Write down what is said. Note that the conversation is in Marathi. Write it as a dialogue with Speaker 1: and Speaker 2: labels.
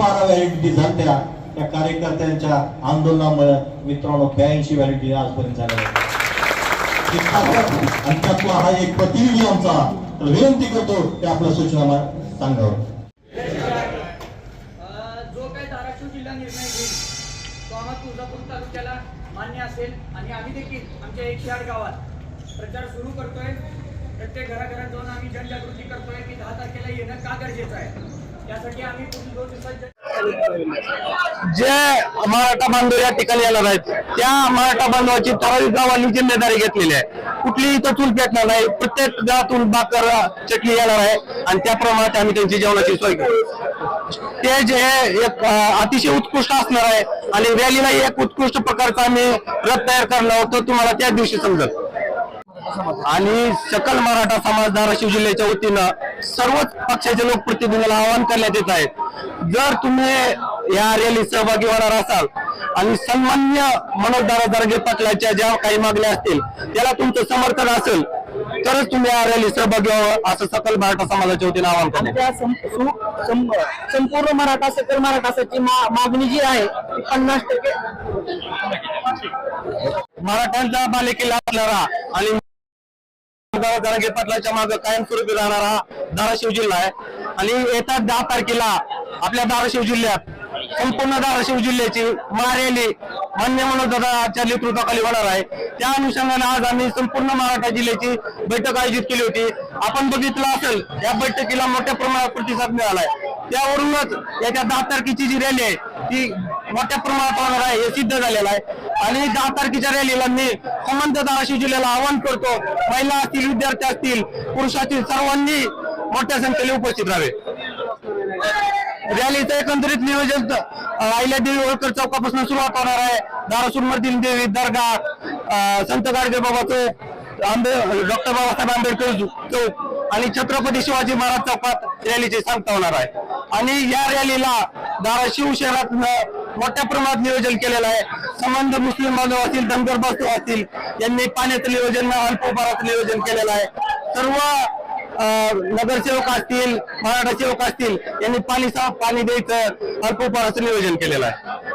Speaker 1: त्या कार्यकर्त्यांच्या आंदोलनामुळे मित्रांनो ब्याऐंशी व्हॅलिटी आजपर्यंत झालेल्या आणि त्यातला हा एक प्रतिनिधी आमचा तर विनंती करतो की आपल्या सूचना मा- सांगावं.
Speaker 2: जो काही धाराशिव जिल्हा निर्णय घेईल तो आम्हा तुळजापूर तालुक्याला मान्य असेल. आणि आम्ही देखील आमच्या एकशे आठ गावात प्रचार सुरू करतोय. प्रत्येक घराघरात जाऊन आम्ही जनजागृती करतोय की दहा तारखेला येणं का गरजेचं आहे?
Speaker 3: जे मराठा बांधव या ठिकाणी येणार आहेत त्या मराठा बांधवाची ठराविक गावांनी जिम्मेदारी घेतलेली आहे. कुठलीही इथं चूल पेटणार नाही प्रत्येक गावातून बाकर चटणी येणार आहे आणि त्याप्रमाणे आम्ही त्यांची जेवणाची सोय करू. ते जे एक अतिशय उत्कृष्ट असणार आहे आणि रॅलीला एक उत्कृष्ट प्रकारचा आम्ही रथ तयार करणार होतो तो तुम्हाला त्या दिवशी समजत आणि सकल मराठा समाज धाराशिव जिल्ह्याच्या वतीनं सर्वच पक्षाच्या लोकप्रतिनिधीला आवाहन करण्यात येत आहे जर तुम्ही या रॅलीत सहभागी होणार असाल आणि सन्मान्य मनोज दादा दर्गे पाटलाच्या ज्या काही मागण्या असतील त्याला तुमचं समर्थन असेल तरच तुम्ही या रॅलीत सहभागी व्हावं असं सकल मराठा समाजाच्या वतीनं आवाहन
Speaker 4: सं- संपूर्ण मराठा सकल मराठासाठी मा- मागणी जी आहे पन्नास टक्के
Speaker 3: मराठ्यांचा बालेकिल्ला असणारा आणि जरांगे पाटलाच्या मागे कायमस्वरूपी राहणारा धाराशिव जिल्हा आहे. आणि येत्या दहा तारखेला आपल्या धाराशिव जिल्ह्यात संपूर्ण धाराशिव जिल्ह्याची महारॅली मान्य मनोदाच्या नेतृत्वाखाली होणार आहे. त्या अनुषंगाने आज आम्ही संपूर्ण मराठा जिल्ह्याची बैठक आयोजित केली होती. आपण बघितलं असेल या बैठकीला मोठ्या प्रमाणात प्रतिसाद मिळाला आहे त्यावरूनच याच्या दहा तारखेची जी रॅली आहे ती मोठ्या प्रमाणात होणार आहे हे सिद्ध झालेलं आहे. आणि दहा तारखेच्या रॅलीला मी संबंध धाराशिव जिल्ह्याला आवाहन करतो. महिला असतील विद्यार्थी असतील पुरुष असतील सर्वांनी मोठ्या संख्येने उपस्थित राहावे. रॅलीचं एकंदरीत नियोजन आईल्या देवी होळकर चौकापासून सुरुवात होणार आहे. धारासूर मधील देवी दर्गा संत गाडगे बाबाचं आंबे डॉक्टर बाबासाहेब आंबेडकर चौक आणि छत्रपती शिवाजी महाराज चौकात रॅलीची सांगता होणार आहे. आणि या रॅलीला धाराशिव शहरात मोठ्या प्रमाणात नियोजन केलेलं आहे. संबंध मुस्लिम बांधव असतील धनगर बांधव असतील यांनी पाण्याचं नियोजन अल्पोपाराचं नियोजन केलेलं आहे. सर्व अं, नगरसेवक असतील मराठा सेवक असतील यांनी पाणी साफ पाणी द्यायचं अल्पोपाराचं नियोजन केलेलं आहे.